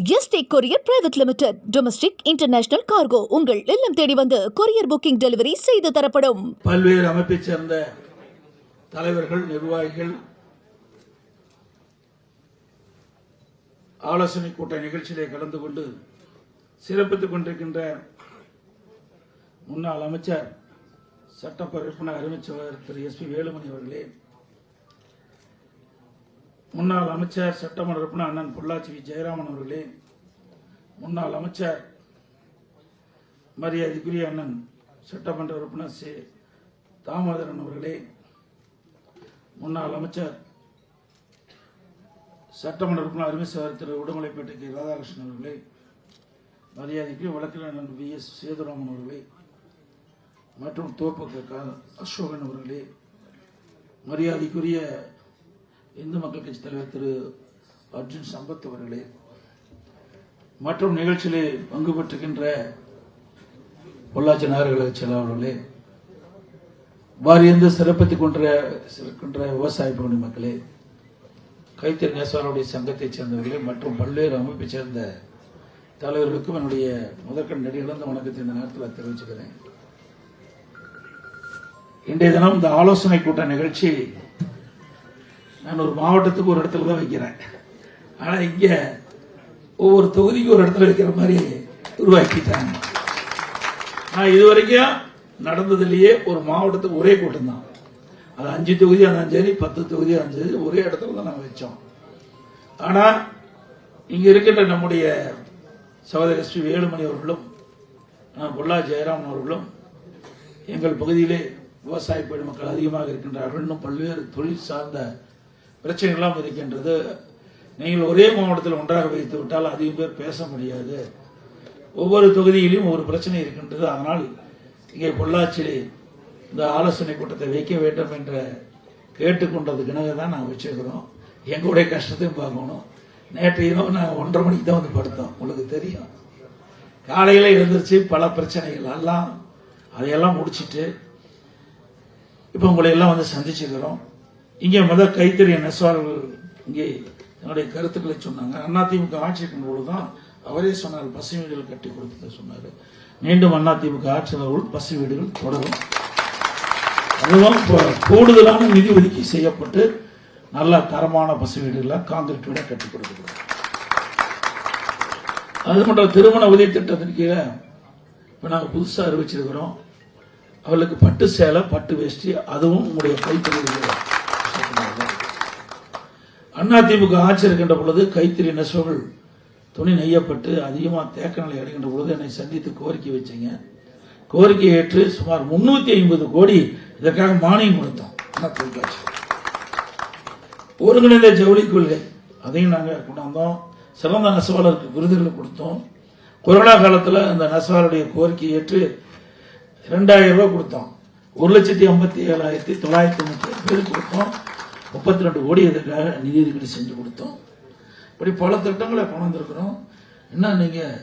ST courier private limited domestic international cargo உங்கள் இல்லம் தேடி வந்து கொரியர் புக்கிங் டெலிவரி செய்து தரப்படும். பல்வேறு அமைப்பை சேர்ந்த தலைவர்கள் நிர்வாகிகள் ஆலோசனை கூட்ட நிகழ்ச்சியிலே கலந்து கொண்டு சிறப்பித்துக் கொண்டிருக்கின்ற முன்னாள் அமைச்சர் சட்டப்ப உறுப்பினர் அறிவிச்சவர் திரு எஸ் பி வேலுமணி அவர்களே முன்னாள் அமைச்சர் சட்டமன்ற உறுப்பினர் அண்ணன் பொள்ளாச்சி வி. ஜெயராமன் அவர்களே முன்னாள் அமைச்சர் மரியாதைக்குரிய அண்ணன் சட்டமன்ற உறுப்பினர் சி. தாமோதரன் அவர்களே முன்னாள் அமைச்சர் சட்டமன்ற உறுப்பினர் அருமேஸ்வரர் திரு. உடுமலைப்பேட்டைக்கு ராதாகிருஷ்ணன் அவர்களே மரியாதைக்குரிய வழக்கறிஞர் அண்ணன் வி. எஸ். சேதுராமன் அவர்களே மற்றும் தோப்பக்க க- அசோகன் அவர்களே மரியாதைக்குரிய இந்து மக்கள் கட்சி தலைவர் திரு அர்ஜுன் சம்பத் அவர்களே மற்றும் நிகழ்ச்சியிலே பங்கு பெற்றுகின்ற பொள்ளாச்சி நகரகழக செயலாளர்களே வாரியந்து சிறப்பித்துக் கொன்ற இருக்கின்ற விவசாய பகுதி மக்களே கைத்தறி நேசாருடைய சங்கத்தைச் சேர்ந்தவர்களே மற்றும் பல்வேறு அமைப்பைச் சேர்ந்த தலைவர்களுக்கும் என்னுடைய முதற்கண் நெடிகளந்த வணக்கத்தை இந்த நேரத்தில் தெரிவிச்சுக்கிறேன். இன்றைய தினம் இந்த ஆலோசனை கூட்ட நிகழ்ச்சி நான் ஒரு மாவட்டத்துக்கு ஒரு இடத்துல தான் வைக்கிறேன். ஆனா இங்க ஒவ்வொரு தொகுதிக்கு ஒரு இடத்துல வைக்கிற மாதிரி உருவாக்கிட்டாங்க. நான் இது வரைக்கும் நடந்ததுலயே ஒரு மாவட்டத்துக்கு ஒரே கூட்டம் தான். அது அஞ்சு தொகுதியாக இருந்தாலும் சரி பத்து தொகுதியாக இருந்தாலும் சரி ஒரே இடத்துல தான் நாங்கள் வச்சோம். ஆனா இங்க இருக்கின்ற நம்முடைய சகோதரர் ஸ்ரீ வேலுமணி அவர்களும் பொல்லா ஜெயராமன் அவர்களும் எங்கள் பகுதியிலே விவசாய பெருமக்கள் அதிகமாக இருக்கின்றார்கள். இன்னும் பல்வேறு தொழில் சார்ந்த பிரச்சனைகள்லாம் இருக்கின்றது. நீங்கள் ஒரே மாவட்டத்தில் ஒன்றாக வைத்து விட்டால் அதிகம் பேர் பேச முடியாது. ஒவ்வொரு தொகுதியிலும் ஒரு பிரச்சனை இருக்கின்றது. அதனால் இங்கே பொள்ளாச்சியில் இந்த ஆலோசனை கூட்டத்தை வைக்க வேண்டும் என்ற கேட்டுக்கொண்டதுக்கினாக தான் நாங்கள் வச்சிருக்கிறோம். எங்களுடைய கஷ்டத்தையும் பார்க்கணும். நேற்று இரவு நாங்கள் ஒன்றரை மணிக்கு தான் வந்து படுத்தோம். உங்களுக்கு தெரியும். காலையில் எழுந்திரிச்சு பல பிரச்சனைகள் எல்லாம் அதையெல்லாம் முடிச்சிட்டு இப்போ உங்களை எல்லாம் வந்து சந்திச்சுக்கிறோம் இங்கே முதல் கைத்தறி நெசவாளர்கள் இங்கே என்னுடைய கருத்துக்களை சொன்னாங்க. அதிமுக ஆட்சி இருக்கும் பொழுதுதான் அவரே சொன்னார் பசு வீடுகள் கட்டி கொடுத்ததை சொன்னார். மீண்டும் அதிமுக ஆட்சியாளர்கள் பசு வீடுகள் தொடரும். அதுவும் இப்போ கூடுதலான நிதி ஒதுக்கீடு செய்யப்பட்டு நல்ல தரமான பசு வீடுகளை காங்கிரீட் வீட கட்டி கொடுக்கப்படும் அது மட்டும் திருமண உதவி திட்டத்தின் கீழே இப்போ நாங்கள் புதுசாக அறிவிச்சிருக்கிறோம். அவளுக்கு பட்டு சேலை பட்டு வேஷ்டி அதுவும் உங்களுடைய கைத்தறியில் அதிமுக ஆட்சி இருக்கின்ற பொழுது கைத்தறி நெசவுகள் துணி நெய்யப்பட்டு அதிகமாக தேக்க நிலை அடைகின்ற பொழுது என்னை சந்தித்து கோரிக்கை வச்சீங்க. கோரிக்கை ஏற்று சுமார் முன்னூத்தி ஐம்பது கோடி இதற்காக மானியம் கொடுத்தோம். அண்ணா தொலைக்காட்சி ஒருங்கிணைந்த ஜவுளி கொள்கை. அதையும் நாங்கள் கொண்டாந்தோம். சிறந்த நெசவாளருக்கு விருதுகளை கொடுத்தோம். கொரோனா காலத்தில் அந்த நெசவாளருடைய கோரிக்கையை ஏற்று ரெண்டாயிரம் ரூபாய் கொடுத்தோம். ஒரு லட்சத்தி ஐம்பத்தி ஏழாயிரத்தி தொள்ளாயிரத்தி தொண்ணூற்றி பேர் கொடுத்தோம். முப்பத்தி ரெண்டு கோடி இதற்காக நிதி ஒதுக்கீடு செஞ்சு கொடுத்தோம். இப்படி பல திட்டங்களை கொண்டு வந்திருக்கிறோம். என்ன நீங்கள்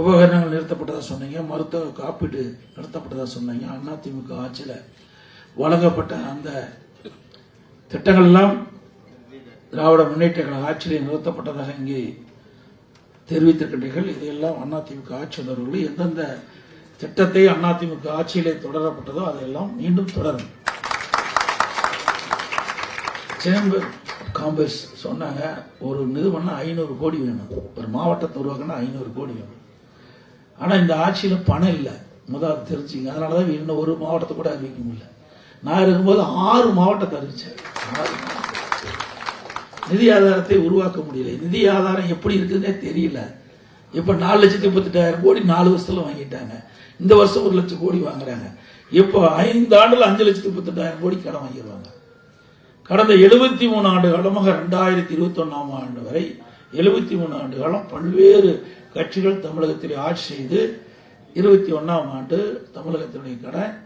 உபகரணங்கள் நிறுத்தப்பட்டதாக சொன்னீங்க மருத்துவ காப்பீடு நிறுத்தப்பட்டதாக சொன்னீங்க அதிமுக ஆட்சியில் வழங்கப்பட்ட அந்த திட்டங்கள் எல்லாம் திராவிட முன்னேற்ற கழக ஆட்சியில் நிறுத்தப்பட்டதாக இங்கே தெரிவித்திருக்கின்றீர்கள். இதையெல்லாம் அதிமுக ஆட்சியாளர்கள் எந்தெந்த திட்டத்தை அதிமுக ஆட்சியிலே தொடரப்பட்டதோ அதையெல்லாம் மீண்டும் தொடரும். சேம்பர் காம்பர்ஸ் சொன்னாங்க ஒரு நிறுவனம் ஐநூறு கோடி வேணும். ஒரு மாவட்டத்தை உருவாக்கினா ஐநூறு கோடி வேணும். ஆனால் இந்த ஆட்சியில் பணம் இல்லை. முதல் தெரிஞ்சுங்க. அதனாலதான் இன்னும் ஒரு மாவட்டத்தை கூட அறிவிக்க முடியல. நான் இருக்கும்போது ஆறு மாவட்டத்தை அறிவிச்சேன். ஆறு நிதி ஆதாரத்தை உருவாக்க முடியல. நிதி ஆதாரம் எப்படி இருக்குதுன்னே தெரியல. இப்போ நாலு லட்சத்தி முப்பத்தெட்டாயிரம் கோடி நாலு வருஷத்துல வாங்கிட்டாங்க. இந்த வருஷம் ஒரு லட்சம் கோடி வாங்குறாங்க. இப்போ ஐந்து ஆண்டுல அஞ்சு லட்சத்தி முப்பத்தெட்டாயிரம் கோடி கடன் வாங்கிடுவாங்க. கடந்த எழுபத்தி மூணு ஆண்டு காலமாக ரெண்டாயிரத்தி இருபத்தி ஒன்னாம் ஆண்டு வரை எழுபத்தி மூணு ஆண்டு காலம் பல்வேறு கட்சிகள் தமிழகத்தில் ஆட்சி செய்து இருபத்தி ஒன்னாம் ஆண்டு தமிழகத்தினுடைய கடன்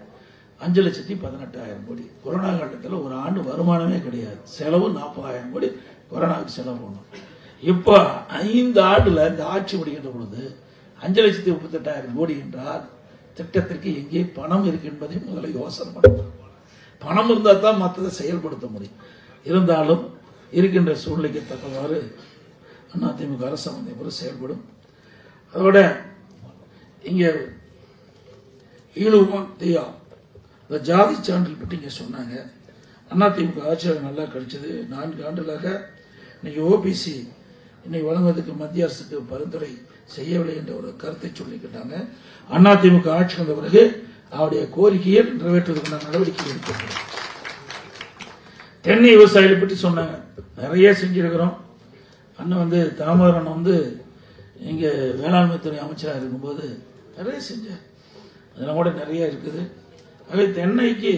அஞ்சு லட்சத்தி பதினெட்டாயிரம் கோடி. கொரோனா காலத்தில் ஒரு ஆண்டு வருமானமே கிடையாது. செலவு நாற்பதாயிரம் கோடி கொரோனாவுக்கு செலவு பண்ணும். இப்போ ஐந்து ஆண்டுல இந்த ஆட்சி முடிகின்ற பொழுது அஞ்சு லட்சத்தி முப்பத்தெட்டாயிரம் கோடி என்றால் திட்டத்திற்கு எங்கே பணம் இருக்கு என்பதை முதல்ல யோசனை பண்ணணும். பணம் இருந்தால் தான் மற்றதை செயல்படுத்த முடியும். இருந்தாலும் இருக்கின்ற சூழ்நிலைக்கு தக்கவாறு அதிமுக அரசாங்கம் எப்படி செயல்படும். அதோட இங்கே ஈழுவம் தீயா இந்த ஜாதி சான்றிதழ் பற்றி இங்கே சொன்னாங்க. அதிமுக ஆட்சியாளர் நல்லா கிடைச்சது நான்கு ஆண்டுகளாக இன்னைக்கு ஓபிசி இன்னைக்கு வழங்குவதற்கு மத்திய அரசுக்கு பரிந்துரை செய்யவில்லை என்ற ஒரு கருத்தை சொல்லிக்கிட்டாங்க. அதிமுக ஆட்சி வந்த பிறகு அவருடைய கோரிக்கையை நிறைவேற்றுவதற்கான நடவடிக்கை எடுத்திருக்கிறோம் தென்னை விவசாயிகளை பற்றி சொன்னாங்க. நிறைய செஞ்சிருக்கிறோம். அண்ணன் வந்து தாமோதரன் வந்து இங்கே வேளாண்மை துறை அமைச்சராக இருக்கும்போது நிறைய செஞ்சார். அதெல்லாம் கூட நிறைய இருக்குது. ஆகவே தென்னைக்கு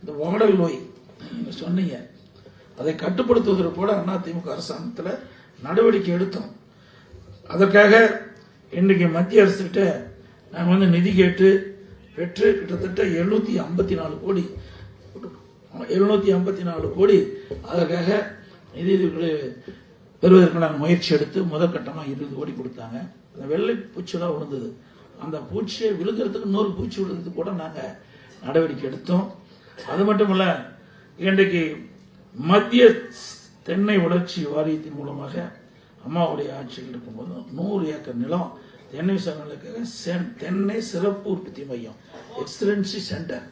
இந்த வாடல் நோய் நீங்கள் சொன்னீங்க. அதை கட்டுப்படுத்துவதற்கு கூட அதிமுக அரசாங்கத்தில் நடவடிக்கை எடுத்தோம். அதற்காக இன்றைக்கு மத்திய அரசுகிட்ட நாங்கள் வந்து நிதி கேட்டு பெற்று கிட்டத்தட்ட எழுநூத்தி ஐம்பத்தி நாலு கோடி. எழுநூத்தி ஐம்பத்தி நாலு கோடி. அதற்காக நிதி பெறுவதற்கான முயற்சி எடுத்து முதற்கட்டமாக இருபது கோடி கொடுத்தாங்க. அந்த வெள்ளை பூச்சிலாம் விழுந்தது. அந்த பூச்சியை விழுக்கிறதுக்கு இன்னொரு பூச்சி விழுகிறதுக்கு கூட நாங்கள் நடவடிக்கை எடுத்தோம். அது மட்டும் இல்ல இன்றைக்கு மத்திய தென்னை வளர்ச்சி வாரியத்தின் மூலமாக அம்மாவுடைய ஆட்சியில் இருக்கும்போது நூறு ஏக்கர் நிலம் தென்னை விவசாயிகளுக்காக சென்- தென்னை சிறப்பு உற்பத்தி மையம் எக்ஸலன்சி சென்டர்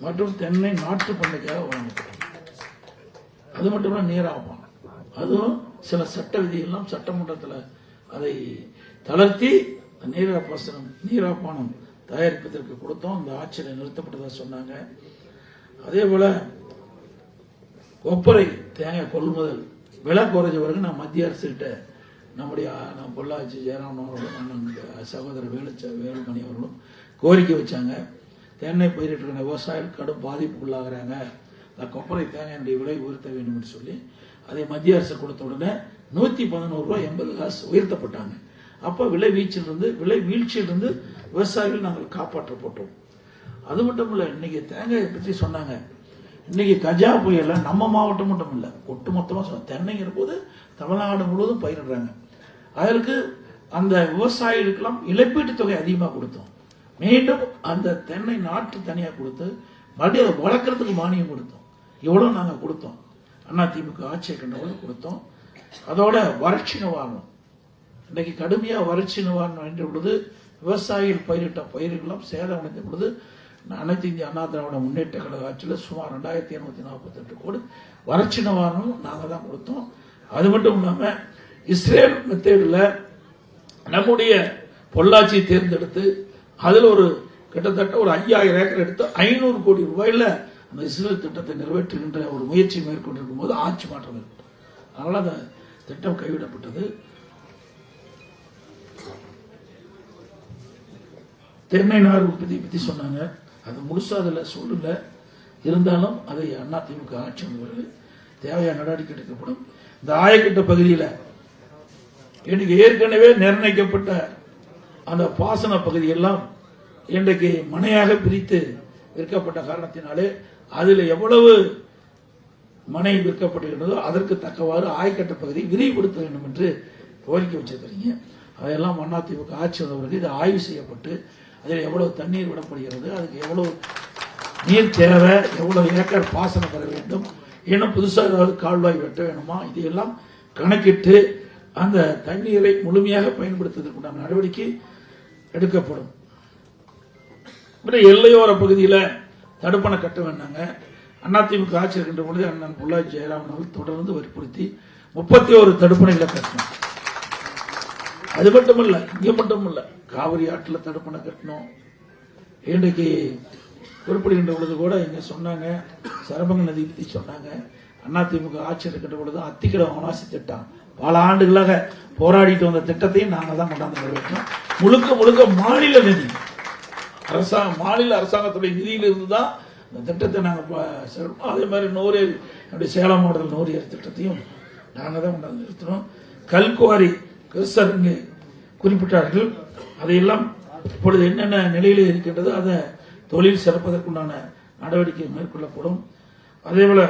மற்றும் தென்னை நாட்டு பண்ணைக்காக வழங்கப்படும். அது மட்டும் இல்ல அதுவும் சில சட்ட விதியெல்லாம் சட்டமன்றத்தில் அதை தளர்த்தி நீராப்பாசனம் நீராப்பானம் தயாரிப்பதற்கு கொடுத்தோம். அந்த ஆட்சியில் நிறுத்தப்பட்டதாக சொன்னாங்க. அதே போல கொப்பரை தேங்காய் கொள்முதல் விலை குறைஞ்ச வரைக்கும் நான் மத்திய அரசுகிட்ட நம்முடைய அஹ், நம்ம பொள்ளாச்சி ஜெயராமன் அவர்களும் அண்ணன் சகோதரர் வேலுச்ச வேலுமணி அவர்களும் கோரிக்கை வச்சாங்க. தென்னை பயிரிட்டு இருக்கிற விவசாயிகள் கடும் பாதிப்புக்குள்ளாகிறாங்க. அந்த கொப்பரை தேங்காயினுடைய விலை உயர்த்த வேண்டும் என்று சொல்லி அதை மத்திய அரசு கொடுத்த உடனே நூத்தி பதினோரு ரூபாய் எண்பது காசு உயர்த்தப்பட்டாங்க. அப்ப விலை வீழ்ச்சியிலிருந்து விலை வீழ்ச்சியிலிருந்து விவசாயிகள் நாங்கள் காப்பாற்றப்பட்டோம் அது மட்டும் இல்லை இன்னைக்கு தேங்காயை பற்றி சொன்னாங்க. இன்னைக்கு கஜா புயலில் நம்ம மாவட்டம் மட்டும் இல்லை ஒட்டுமொத்தமாக சொன்ன தென்னைங்கிற போது தமிழ்நாடு முழுவதும் பயிரிடுறாங்க. அதற்கு அந்த விவசாயிகளுக்கெல்லாம் இழப்பீட்டு தொகை அதிகமாக கொடுத்தோம். மீண்டும் அந்த தென்னை நாட்டு தனியாக கொடுத்து மறுபடியும் அதை வளர்க்குறதுக்கு மானியம் கொடுத்தோம். இவ்வளோ நாங்கள் கொடுத்தோம். அதிமுக ஆட்சியை கண்டபோது கொடுத்தோம். அதோட வறட்சி நிவாரணம். இன்னைக்கு கடுமையாக வறட்சி நிவாரணம் என்ற பொழுது விவசாயிகள் பயிரிட்ட பயிர்களெல்லாம் சேதம் அடைந்த பொழுது அனைத்து இந்திய அண்ணா திராவிட முன்னேற்ற கழக ஆட்சியில் சுமார் ரெண்டாயிரத்தி இரநூத்தி நாற்பத்தி எட்டு கோடி வறட்சி நிவாரணம் நாங்கள் தான் கொடுத்தோம். அது மட்டும் இல்லாமல் இஸ்ரேல் மெத்தேடில் நம்முடைய பொள்ளாச்சியை தேர்ந்தெடுத்து அதில் ஒரு கிட்டத்தட்ட ஒரு ஐயாயிரம் ஏக்கர் எடுத்து ஐநூறு கோடி ரூபாயில அந்த இஸ்ரேல் திட்டத்தை நிறைவேற்றுகின்ற ஒரு முயற்சி மேற்கொண்டிருக்கும் போது ஆட்சி மாற்றம் ஏற்பட்டது. அதனால் அந்த திட்டம் கைவிடப்பட்டது. தென்னை நார் உற்பத்தி பத்தி சொன்னாங்க. அது முழுசாக அதில் சொல்லல. இருந்தாலும் அதை அதிமுக ஆட்சி வந்தவர்கள் தேவையான நடவடிக்கை எடுக்கப்படும். இந்த ஆயக்கட்ட பகுதியில் இன்னைக்கு ஏற்கனவே நிர்ணயிக்கப்பட்ட அந்த பாசன பகுதியெல்லாம் இன்றைக்கு மனையாக பிரித்து விற்கப்பட்ட காரணத்தினாலே அதில் எவ்வளவு மனை விற்கப்படுகின்றதோ அதற்கு தக்கவாறு ஆயக்கட்ட பகுதியை விரிவுபடுத்த வேண்டும் என்று கோரிக்கை வச்சிருக்கிறீங்க. அதையெல்லாம் அதிமுக ஆட்சி வந்தவர்கள் இது ஆய்வு செய்யப்பட்டு அதில் எவ்வளவு தண்ணீர் விடப்படுகிறது அதுக்கு எவ்வளவு நீர் தேவை எவ்வளவு ஏக்கர் பாசனம் பெற வேண்டும் இன்னும் புதுசாக ஏதாவது கால்வாய் வெட்ட வேணுமா இதையெல்லாம் கணக்கிட்டு அந்த தண்ணீரை முழுமையாக பயன்படுத்துவதற்குண்டான நடவடிக்கை எடுக்கப்படும். எல்லையோர பகுதியில் தடுப்பணை கட்ட வேண்டாங்க. அதிமுக ஆட்சி இருக்கின்ற பொழுது அண்ணன் பொள்ளாச்சி ஜெயராமன் அவர்கள் தொடர்ந்து வற்புறுத்தி முப்பத்தி ஒரு தடுப்பணைகளை கட்டணும். அது மட்டும் இல்லை இங்கே மட்டும் இல்லை காவிரி ஆற்றில் தடுப்பணை கட்டணும். இன்றைக்கு குறிப்பிடுகின்ற பொழுது கூட இங்க சொன்னாங்க சரபங்க நதி பத்தி சொன்னாங்க. அதிமுக ஆட்சி இருக்கின்ற பொழுது அத்திக்கடை அவனாசி திட்டம் பல ஆண்டுகளாக போராடிட்டு வந்த திட்டத்தையும் நாங்கள் தான் கொண்டாந்து நிறைவேற்றோம் முழுக்க முழுக்க மாநில நிதி. அரசாங்கம் மாநில அரசாங்கத்துடைய நிதியிலிருந்து தான் இந்த திட்டத்தை நாங்கள் சிறப்போம் அதே மாதிரி நோரியல் என்னுடைய சேலம் மாவட்டத்தில் நோரியல் திட்டத்தையும் நாங்கள் தான் கொண்டாந்து நிறுத்தினோம். கல்குவாரி கிறிஸ்தர் குறிப்பிட்டார்கள். அதையெல்லாம் இப்பொழுது என்னென்ன நிலையில் இருக்கின்றதோ அதை தொழில் சிறப்பதற்குண்டான நடவடிக்கை மேற்கொள்ளப்படும். அதேபோல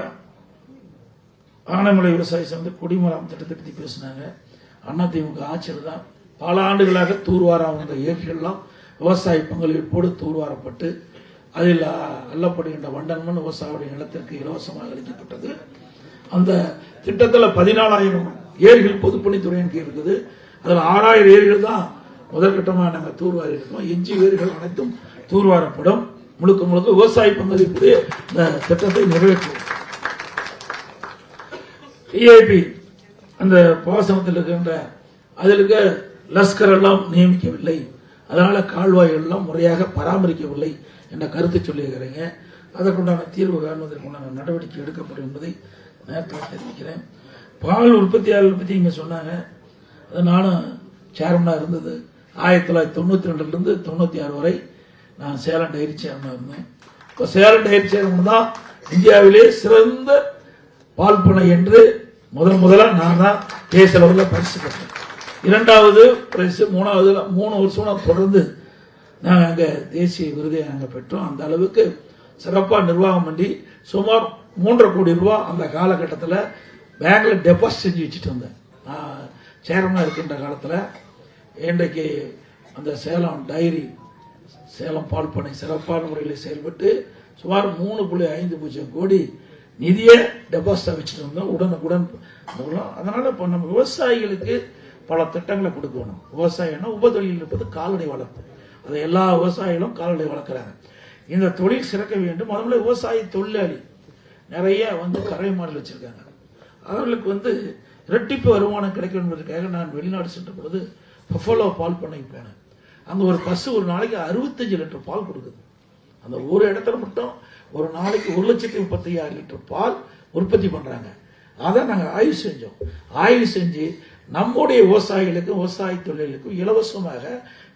ஆனைமலை விவசாயி சேர்ந்து குடிமராம் திட்டத்தை பற்றி பேசினாங்க. அதிமுக ஆட்சியில் தான் பல ஆண்டுகளாக தூர்வாரம் வந்த ஏரிகள்லாம் விவசாய பங்களிப்போடு தூர்வாரப்பட்டு அதில் அல்லப்படுகின்ற வண்டன்மன் வண்டன்மண் நிலத்திற்கு இலவசமாக அளிக்கப்பட்டது. அந்த திட்டத்தில் பதினாலாயிரம் ஏரிகள் பொதுப்பணித்துறையின் கீழ் இருக்குது. அதில் ஆறாயிரம் ஏரிகள் தான் முதற்கட்டமாக நாங்கள் தூர்வாரி இருக்கோம். எஞ்சி ஏரிகள் அனைத்தும் தூர்வாரப்படும். முழுக்க முழுக்க விவசாய பங்களிப்பு இந்த திட்டத்தை நிறைவேற்றுவோம். டிஐபி அந்த பாசனத்தில் இருக்கின்ற அதில் இருக்க லஸ்கர் எல்லாம் நியமிக்கவில்லை. அதனால கால்வாய்கள் எல்லாம் முறையாக பராமரிக்கவில்லை என்ற கருத்தை சொல்லியிருக்கிறீங்க. அதற்குண்டான தீர்வு காணுவதற்குண்டான நடவடிக்கை எடுக்கப்படும் என்பதை நேரத்தில் தெரிவிக்கிறேன். பால் உற்பத்தியாளர்கள் பற்றி இங்கே சொன்னாங்க. அது நானும் சேர்மனாக இருந்தது. ஆயிரத்தி தொள்ளாயிரத்தி தொண்ணூற்றி ரெண்டுலேருந்து தொண்ணூற்றி ஆறு வரை நான் சேலம் டைரி சேர்மனாக இருந்தேன். இப்போ சேலம் டைரி சேர்மன் தான் இந்தியாவிலே சிறந்த பால் பண்ணை என்று முதல் முதலாக நான் தான் தேசிய அளவில் பரிசு பெற்றேன். இரண்டாவது பரிசு மூணாவது மூணு வருஷம் நான் தொடர்ந்து நாங்கள் அங்கே தேசிய விருதை நாங்கள் பெற்றோம். அந்த அளவுக்கு சிறப்பாக நிர்வாகம் பண்ணி சுமார் மூன்றரை கோடி ரூபா அந்த காலகட்டத்தில் பேங்கில் டெபாசிட் செஞ்சு வச்சுட்டு வந்தேன். நான் சேர்மனாக இருக்கின்ற காலத்தில் இன்றைக்கு அந்த சேலம் டைரி சேலம் பால் பண்ணை சிறப்பான முறையில் செயல்பட்டு சுமார் மூணு புள்ளி ஐந்து பூஜ்ஜியம் கோடி நிதியை டெபாசிட்டா வச்சுட்டு வந்தோம். உடனுக்குடன் அதனால இப்போ நம்ம விவசாயிகளுக்கு பல திட்டங்களை கொடுக்கணும். விவசாயம்னா உபதொழில் இருப்பது கால்நடை வளர்ப்பு. அதை எல்லா விவசாயிகளும் கால்நடை வளர்க்குறாங்க. இந்த தொழில் சிறக்க வேண்டும். முதல்ல விவசாய தொழிலாளி நிறைய வந்து கரை மாடல் வச்சிருக்காங்க. அவர்களுக்கு வந்து இரட்டிப்பு வருமானம் கிடைக்கும் என்பதற்காக நான் வெளிநாடு சென்ற பொழுது பஃபலோ பால் பண்ணைக்கு போனேன். அங்கே ஒரு பசு ஒரு நாளைக்கு அறுபத்தஞ்சு லிட்டர் பால் கொடுக்குது. அந்த ஒரு இடத்துல மட்டும் ஒரு நாளைக்கு ஒரு லட்சத்தி முப்பத்தி லிட்டர் பால் உற்பத்தி பண்ணுறாங்க அதை நாங்கள் ஆய்வு செஞ்சோம். ஆய்வு செஞ்சு நம்முடைய விவசாயிகளுக்கும் விவசாய தொழிலுக்கும் இலவசமாக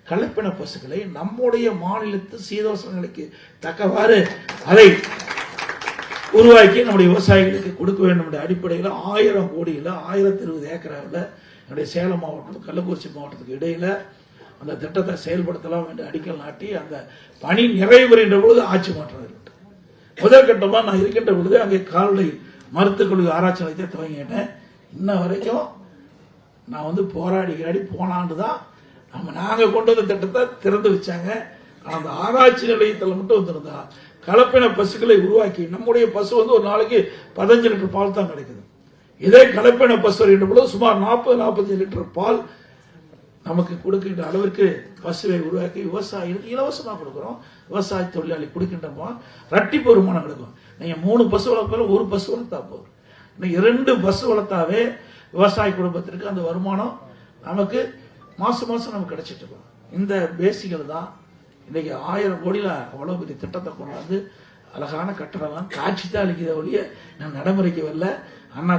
கலப்பின பசுக்களை நம்முடைய மாநிலத்து சீதோசனங்களுக்கு தக்கவாறு அதை உருவாக்கி நம்முடைய விவசாயிகளுக்கு கொடுக்க வேண்டும் என்ற அடிப்படையில் ஆயிரம் கோடியில் ஆயிரத்தி இருபது ஏக்கராவில் என்னுடைய சேலம் மாவட்டம் கள்ளக்குறிச்சி மாவட்டத்துக்கு இடையில் அந்த திட்டத்தை செயல்படுத்தலாம் என்று அடிக்கல் நாட்டி அந்த பணி நிறைவு பெறுகின்ற பொழுது ஆட்சி மாற்றம் ஏற்பட்டது முதல் கட்டமா நான் இருக்கின்ற பொழுது அங்கே கால்நடை மருத்துவக் கல்லூரி ஆராய்ச்சி நிலையத்தை துவங்கிட்டேன் இன்ன வரைக்கும் நான் வந்து போராடி கிராடி போனாண்டு தான் நம்ம நாங்க கொண்டு வந்த திட்டத்தை திறந்து வச்சாங்க. அந்த ஆராய்ச்சி நிலையத்தில் மட்டும் வந்திருந்தா கலப்பின பசுக்களை உருவாக்கி நம்முடைய பசு வந்து ஒரு நாளைக்கு பதினஞ்சு லிட்டர் பால் தான் கிடைக்குது. இதே கலப்பின பசு வருகின்ற பொழுது சுமார் நாற்பது நாற்பத்தஞ்சு லிட்டர் பால் நமக்கு கொடுக்கின்ற அளவிற்கு பசுவை உருவாக்கி விவசாயிகளுக்கு இலவசமாக கொடுக்குறோம். விவசாய தொழிலாளி கொடுக்கின்றோமோ ரட்டிப்பு வருமானம் கிடைக்கும் நீங்கள் மூணு பசு வளர்ப்பாலும் ஒரு பசு வளர்த்தா போதும். இன்னைக்கு ரெண்டு பசு வளர்த்தாவே விவசாய குடும்பத்திற்கு அந்த வருமானம் நமக்கு மாதம் மாதம் நமக்கு கிடைச்சிட்டு இருக்கோம். இந்த பேசிக்கல் தான் இன்னைக்கு ஆயிரம் கோடியில் அவ்வளோ பெரிய திட்டத்தை கொண்டாந்து அழகான கட்டடம்லாம் காட்சி தான் அளிக்கிறத ஒழிய நான் நடைமுறைக்கு வரல. அண்ணா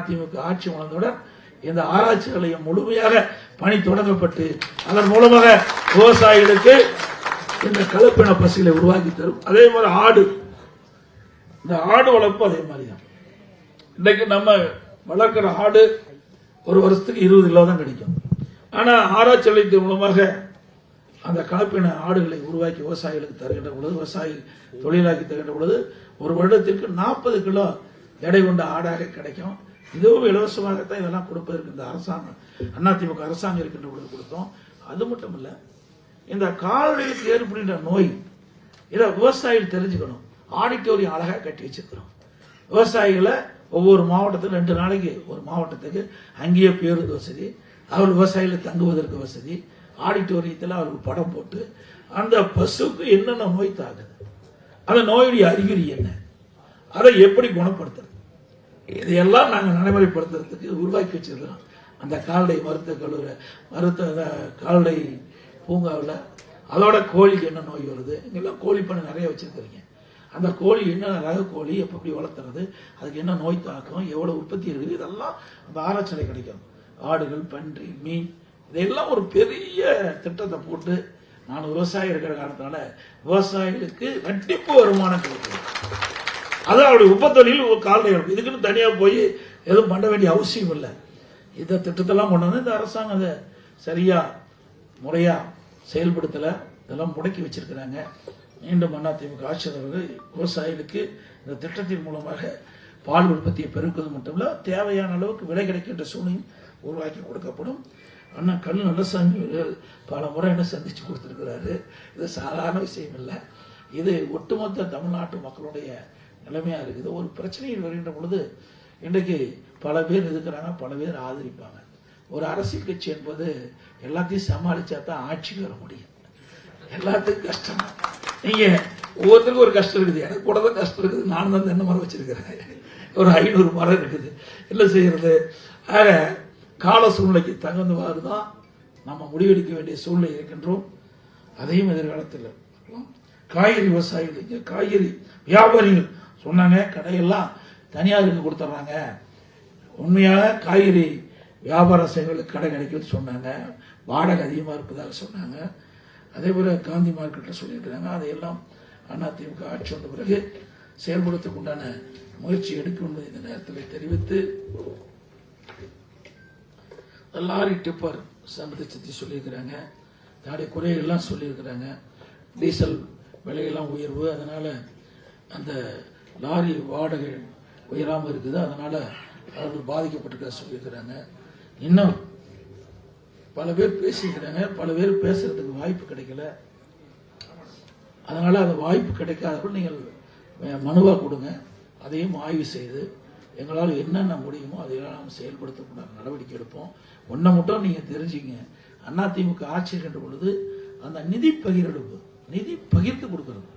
ஆட்சி வளர்ந்தவுடன் இந்த ஆராய்ச்சிகளையும் முழுமையாக பணி தொடங்கப்பட்டு அதன் மூலமாக விவசாயிகளுக்கு இந்த கலப்பின பசுகளை உருவாக்கி தரும். அதே மாதிரி ஆடு. இந்த ஆடு வளர்ப்பு அதே மாதிரி தான் இன்னைக்கு நம்ம வளர்க்கிற ஆடு ஒரு வருஷத்துக்கு இருபது கிலோ தான் கிடைக்கும். ஆனால் ஆராய்ச்சி நிலையத்தின் மூலமாக அந்த கலப்பின ஆடுகளை உருவாக்கி விவசாயிகளுக்கு தருகின்ற பொழுது விவசாயி தொழிலாக்கி தருகின்ற பொழுது ஒரு வருடத்திற்கு நாற்பது கிலோ எடை கொண்ட ஆடாக கிடைக்கும். இதுவும் இலவசமாகத்தான் இதெல்லாம் கொடுப்பதற்கு இந்த அரசாங்கம் அதிமுக அரசாங்கம் இருக்கின்ற பொழுது கொடுத்தோம். அது மட்டும் இல்ல இந்த கால்நடைகளுக்கு ஏற்படுகின்ற நோய் இதை விவசாயிகள் தெரிஞ்சுக்கணும். ஆடிட்டோரியம் அழகா கட்டி வச்சிருக்கிறோம். விவசாயிகளை ஒவ்வொரு மாவட்டத்தில் ரெண்டு நாளைக்கு ஒரு மாவட்டத்துக்கு அங்கேயே பேருந்து வசதி அவர் விவசாயிகள் தங்குவதற்கு வசதி ஆடிட்டோரியத்தில் அவருக்கு படம் போட்டு அந்த பசுக்கு என்னென்ன நோய் தாக்குது? அந்த நோயுடைய அறிகுறி என்ன? அதை எப்படி குணப்படுத்துறது இதையெல்லாம் நாங்கள் நடைமுறைப்படுத்துறதுக்கு உருவாக்கி வச்சிருக்கிறோம். அந்த கால்நடை மருத்துவ கல்லூரி மருத்துவ கால்நடை பூங்காவில் அதோட கோழிக்கு என்ன நோய் வருது? இங்கெல்லாம் கோழி பண்ணை நிறைய வச்சுருக்குறீங்க. அந்த கோழி என்ன ரக கோழி எப்போ எப்படி வளர்த்துறது அதுக்கு என்ன நோய் தாக்கம் எவ்வளோ உற்பத்தி இருக்குது இதெல்லாம் அந்த ஆராய்ச்சியில் கிடைக்கும். ஆடுகள் பன்றி மீன் இதெல்லாம் ஒரு பெரிய திட்டத்தை போட்டு நான் விவசாயி இருக்கிற காரணத்தினால விவசாயிகளுக்கு ரெட்டிப்பு வருமானம் கிடைக்கும். அதான் அவருடைய உபத்தொழில் ஒரு கால்நடை இதுக்குன்னு தனியா போய் எதுவும் பண்ண வேண்டிய அவசியம் இல்லை. இந்த திட்டத்தெல்லாம் கொண்டு வந்து இந்த அரசாங்கம் அதை சரியா முறையா செயல்படுத்தல. இதெல்லாம் முடக்கி வச்சிருக்கிறாங்க. மீண்டும் அதிமுக ஆட்சியாளர்கள் விவசாயிகளுக்கு இந்த திட்டத்தின் மூலமாக பால் உற்பத்தியை பெருக்குவது மட்டும் இல்லை தேவையான அளவுக்கு விலை கிடைக்கின்ற சூழ்நிலையும் உருவாக்கி கொடுக்கப்படும். அண்ணா கல் நல்லசாமி அவர்கள் பல முறை என்ன சந்திச்சு கொடுத்திருக்கிறாரு. இது சாதாரண விஷயம் இல்லை. இது ஒட்டுமொத்த தமிழ்நாட்டு மக்களுடைய நிலைமையாக இருக்குது. ஒரு பிரச்சனையில் வருகின்ற பொழுது இன்றைக்கு பல பேர் இருக்கிறாங்க பல பேர் ஆதரிப்பாங்க. ஒரு அரசியல் கட்சி என்பது எல்லாத்தையும் சமாளிச்சா தான் ஆட்சிக்கு வர முடியும். எல்லாத்துக்கும் கஷ்டம். நீங்க ஒவ்வொருத்தருக்கும் ஒரு கஷ்டம் இருக்குது. எனக்கு கூட தான் கஷ்டம் இருக்குது. நான் தான் தென்னை மரம் வச்சிருக்கிறேன்? ஒரு ஐநூறு மரம் இருக்குது. என்ன செய்யறது? ஆக கால சூழ்நிலைக்கு தகுந்தவாறு தான் நம்ம முடிவெடுக்க வேண்டிய சூழ்நிலை இருக்கின்றோம். அதையும் எதிர்காலத்தில் காய்கறி விவசாயிகள் காய்கறி வியாபாரிகள் சொன்னாங்க கடையெல்லாம் தனியாருக்கு கொடுத்துட்றாங்க உண்மையாக காய்கறி வியாபாரம் செய்வர்களுக்கு கடை கிடைக்கும்னு சொன்னாங்க. வாடகை அதிகமாக இருப்பதாக சொன்னாங்க. அதே போல காந்தி மார்க்கெட்டில் சொல்லியிருக்கிறாங்க. அதையெல்லாம் அதிமுக ஆட்சி வந்த பிறகு செயல்படுத்துக்கு உண்டான முயற்சி எடுக்கும் என்பதை இந்த நேரத்தில் தெரிவித்து லாரி டிப்பர் சம்பந்தத்தை சொல்லியிருக்கிறாங்க. தன்னுடைய குறைகள்லாம் சொல்லியிருக்கிறாங்க. டீசல் விலையெல்லாம் உயர்வு. அதனால் அந்த லாரி வாடகை உயராமல் இருக்குது. அதனால அவர்கள் பாதிக்கப்பட்டிருக்க சொல்லியிருக்கிறாங்க. இன்னும் பல பேர் பேசியிருக்கிறாங்க. பல பேர் பேசுறதுக்கு வாய்ப்பு கிடைக்கல. அதனால அந்த வாய்ப்பு கிடைக்காதவர்கள் நீங்கள் மனுவாக மனுவா கொடுங்க. அதையும் ஆய்வு செய்து எங்களால் என்னென்ன முடியுமோ அதையெல்லாம் நாம் செயல்படுத்தக்கூடாத. நடவடிக்கை எடுப்போம். ஒன்றை மட்டும் நீங்கள் தெரிஞ்சுங்க அதிமுக ஆட்சி இருக்கின்ற பொழுது அந்த நிதி பகிரெடுப்பு நிதி பகிர்ந்து கொடுக்கிறது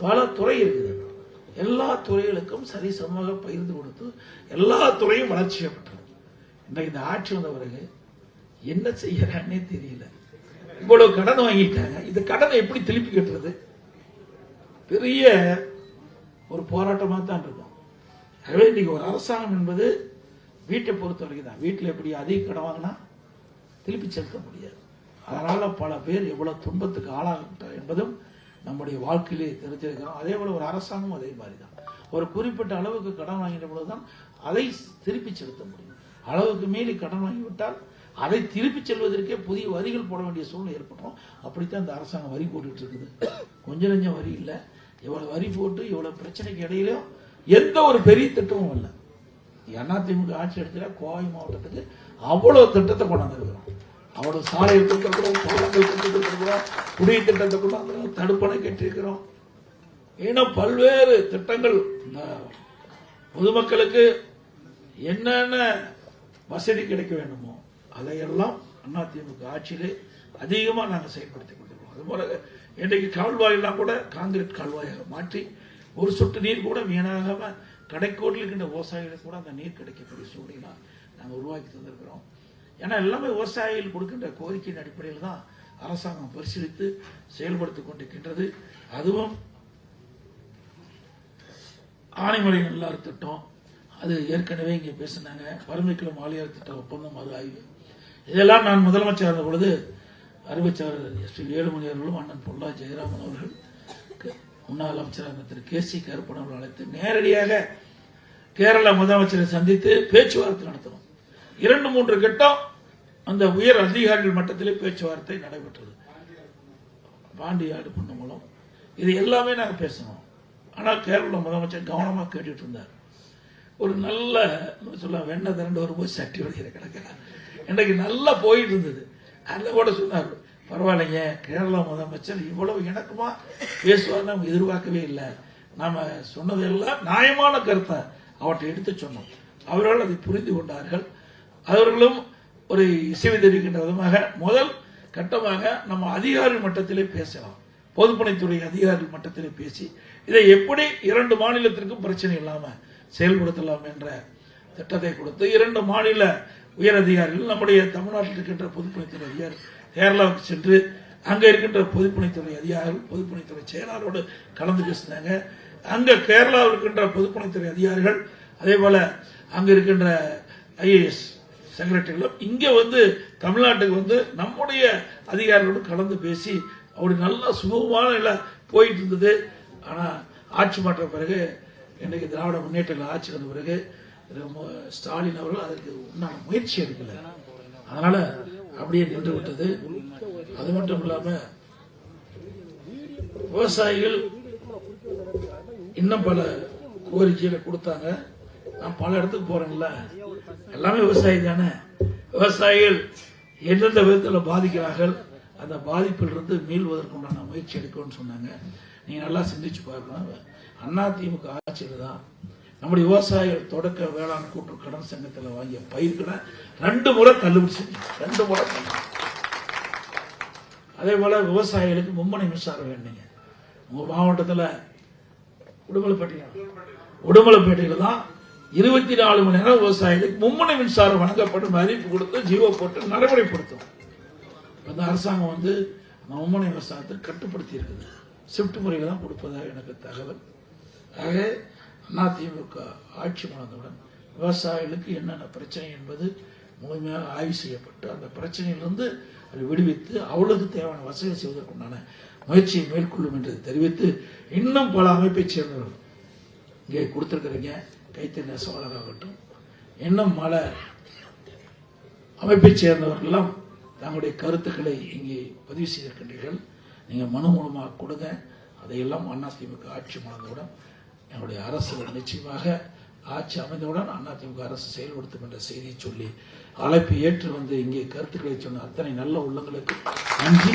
பல துறை இருக்குது. எல்லா துறைகளுக்கும் சரிசமமாக பகிர்ந்து கொடுத்து எல்லா துறையும் வளர்ச்சி ஏற்பட்டது இன்றைக்கு இந்த ஆட்சி வந்த பிறகு என்ன செய்யறான்னே தெரியல. இவ்வளவு கடன் வாங்கிட்டாங்க. இந்த கடனை எப்படி திருப்பி கட்டுறது? பெரிய ஒரு போராட்டமா தான் இருக்கும். ஆகவே இன்னைக்கு ஒரு அரசாங்கம் என்பது வீட்டை பொறுத்த வரைக்கும் தான். வீட்டில் எப்படி அதிக கடன் வாங்கினா திருப்பி செலுத்த முடியாது. அதனால பல பேர் எவ்வளவு துன்பத்துக்கு ஆளாகிட்டார் என்பதும் நம்முடைய வாழ்க்கையிலே தெரிஞ்சிருக்கிறோம். அதே போல ஒரு அரசாங்கம் அதே மாதிரி தான் ஒரு குறிப்பிட்ட அளவுக்கு கடன் வாங்கின பொழுதுதான் அதை திருப்பி செலுத்த முடியும். அளவுக்கு மீறி கடன் வாங்கிவிட்டால் அதை திருப்பி செல்வதற்கே புதிய வரிகள் போட வேண்டிய சூழ்நிலை ஏற்படும் அப்படித்தான் இந்த அரசாங்கம் வரி போட்டுட்டு இருக்குது கொஞ்சம் கொஞ்சம் வரி இல்லை. இவ்வளவு வரி போட்டு இவ்வளவு பிரச்சனைக்கு இடையிலும் எந்த ஒரு பெரிய திட்டமும் இல்லை. அதிமுக ஆட்சி எடுத்துட்டா கோவை மாவட்டத்துக்கு அவ்வளவு திட்டத்தை கொண்டாந்துருக்கிறோம் அவரோட சாலை திட்டத்திருக்கிறோம் பாலங்கள் திட்டத்திருக்கிறோம் குடிய திட்டத்தை கொண்டாந்துருக்கிறோம் தடுப்பணை கட்டியிருக்கிறோம். ஏன்னா பல்வேறு திட்டங்கள் இந்த பொதுமக்களுக்கு என்னென்ன வசதி கிடைக்க வேண்டுமோ அதையெல்லாம் அதிமுக ஆட்சியிலே அதிகமாக நாங்கள் செயல்படுத்தி கொண்டிருக்கோம். அதுபோல இன்றைக்கு கால்வாயெல்லாம் கூட காங்கிரீட் கால்வாயாக மாற்றி ஒரு சொட்டு நீர் கூட வீணாகாமல் கடைக்கோட்டில் இருக்கின்ற விவசாயிகளுக்கு கூட அந்த நீர் கிடைக்கக்கூடிய சூழ்நிலை நாங்கள் உருவாக்கி தந்திருக்கிறோம். ஏன்னா எல்லாமே விவசாயிகள் கொடுக்கின்ற கோரிக்கையின் அடிப்படையில் தான் அரசாங்கம் பரிசீலித்து செயல்படுத்திக் கொண்டிருக்கின்றது. அதுவும் ஆனைமலை நல்லார் திட்டம் அது ஏற்கனவே இங்கே பேசினாங்க. பரமிக்குளம் ஆலியார் திட்ட ஒப்பந்தம் மறு ஆய்வு இதெல்லாம் நான் முதலமைச்சர் இருந்த பொழுது அறிவிச்சார் எஸ் பி வேலுமணி அவர்களும் அண்ணன் பொல்லா ஜெயராமன் அவர்கள் முன்னாள் அமைச்சராக இருந்த திரு கே சி கருப்பன் அவர்கள் அழைத்து நேரடியாக கேரள முதலமைச்சரை சந்தித்து பேச்சுவார்த்தை நடத்தணும். இரண்டு மூன்று கட்டம் அந்த உயர் அதிகாரிகள் மட்டத்திலே பேச்சுவார்த்தை நடைபெற்றது. பாண்டியாடு பொண்ணு மூலம். இது எல்லாமே நாங்கள் பேசணும். ஆனால் கேரள முதலமைச்சர் கவனமாக கேட்டுட்டு இருந்தார். ஒரு நல்ல சொல்ல வெண்ணெய் திரண்டு வரும்போது சட்டி வடிகிற கிடக்கிறார். இன்றைக்கு நல்லா போயிட்டு இருந்தது. அதில் கூட சொன்னார் பரவாயில்லைங்க கேரளா முதலமைச்சர் இவ்வளவு இணக்கமா பேசுவார் நம்ம எதிர்பார்க்கவே இல்லை. நாம சொன்னதெல்லாம் நியாயமான கருத்தை அவற்றை எடுத்து சொன்னோம். அவர்கள் அதை புரிந்து கொண்டார்கள். அவர்களும் ஒரு இசை தெரிவிக்கின்ற விதமாக முதல் கட்டமாக நம்ம அதிகாரி மட்டத்திலே பேசலாம். பொதுப்பணித்துறை அதிகாரி மட்டத்திலே பேசி இதை எப்படி இரண்டு மாநிலத்திற்கும் பிரச்சனை இல்லாமல் செயல்படுத்தலாம் என்ற திட்டத்தை கொடுத்து இரண்டு மாநில உயர் அதிகாரிகள் நம்முடைய தமிழ்நாட்டில் இருக்கின்ற பொதுப்பணித்துறை அதிகாரி கேரளாவுக்கு சென்று அங்கே இருக்கின்ற பொதுப்பணித்துறை அதிகாரிகள் பொதுப்பணித்துறை செயலாளரோடு கலந்து பேசினாங்க. அங்கே கேரளாவில் இருக்கின்ற பொதுப்பணித்துறை அதிகாரிகள் அதே போல அங்கே இருக்கின்ற ஐஏஎஸ் செக்ரட்டரிகளும் இங்கே வந்து தமிழ்நாட்டுக்கு வந்து நம்முடைய அதிகாரிகளோடு கலந்து பேசி அப்படி நல்லா சுமூகமான நிலை போயிட்டு இருந்தது ஆனால் ஆட்சி மாற்ற பிறகு இன்றைக்கு திராவிட முன்னேற்றங்கள் ஆட்சி வந்த பிறகு ஸ்டாலின் அவர்கள் அதற்கு உண்டான முயற்சி எடுக்கல. அதனால் அப்படியே நின்று விட்டது. அது மட்டும் இல்லாமல் விவசாயிகள் இன்னும் பல கோரிக்கைகளை கொடுத்தாங்க. நான் பல இடத்துக்கு போறேன்ல. எல்லாமே விவசாயி தானே? விவசாயிகள் எந்தெந்த விதத்தில் பாதிக்கிறார்கள் அந்த பாதிப்பிலிருந்து மீள்வதற்குண்டான முயற்சி எடுக்கணும்னு சொன்னாங்க. நீங்க நல்லா சிந்திச்சு பார்க்கலாம் அண்ணா திமுக ஆட்சியில் தான் நம்முடைய விவசாயிகள் தொடக்க வேளாண் கூட்டு கடன் சங்கத்தில் வாங்கிய பயிர்களை ரெண்டு முறை தள்ளுபடி செஞ்சு ரெண்டு முறை தள்ளுபடி. அதே போல விவசாயிகளுக்கு மும்மனை மின்சாரம் வேணுங்க. உங்க மாவட்டத்தில் உடுமலைப்பேட்டையில் உடுமலைப்பேட்டையில் தான் இருபத்தி நாலு மணி நேரம் விவசாயிகளுக்கு மும்முனை மின்சாரம் வழங்கப்படும் அறிவிப்பு கொடுத்து ஜீவோ போட்டு நடைமுறைப்படுத்தும். அந்த அரசாங்கம் வந்து மும்முனை விவசாயத்தை கட்டுப்படுத்தி இருக்குது. ஷிஃப்ட் முறையில் தான் கொடுப்பதாக எனக்கு தகவல். ஆக அதிமுக ஆட்சி மணந்தவுடன் விவசாயிகளுக்கு என்னென்ன பிரச்சனை என்பது முழுமையாக ஆய்வு செய்யப்பட்டு அந்த பிரச்சனையிலிருந்து அதை விடுவித்து அவளுக்கு தேவையான வசதி செய்வதற்குண்டான முயற்சியை மேற்கொள்ளும் என்று தெரிவித்து இன்னும் பல அமைப்பைச் சேர்ந்தவர்கள் இங்கே கொடுத்துருக்குறீங்க. கைத்தறி சோழர் ஆகட்டும் இன்னும் பல அமைப்பைச் சேர்ந்தவர்களெல்லாம் தங்களுடைய கருத்துக்களை இங்கே பதிவு செய்திருக்கின்றீர்கள். நீங்கள் மனு மூலமாக கொடுங்க. அதையெல்லாம் அதிமுக ஆட்சி மலர்ந்தவுடன் எங்களுடைய அரசு நிச்சயமாக ஆட்சி அமைந்தவுடன் அதிமுக அரசு செயல்படுத்தும் என்ற செய்தியை சொல்லி அழைப்பு ஏற்று வந்து இங்கே கருத்துக்களை சொன்ன அத்தனை நல்ல உள்ளங்களுக்கு நன்றி.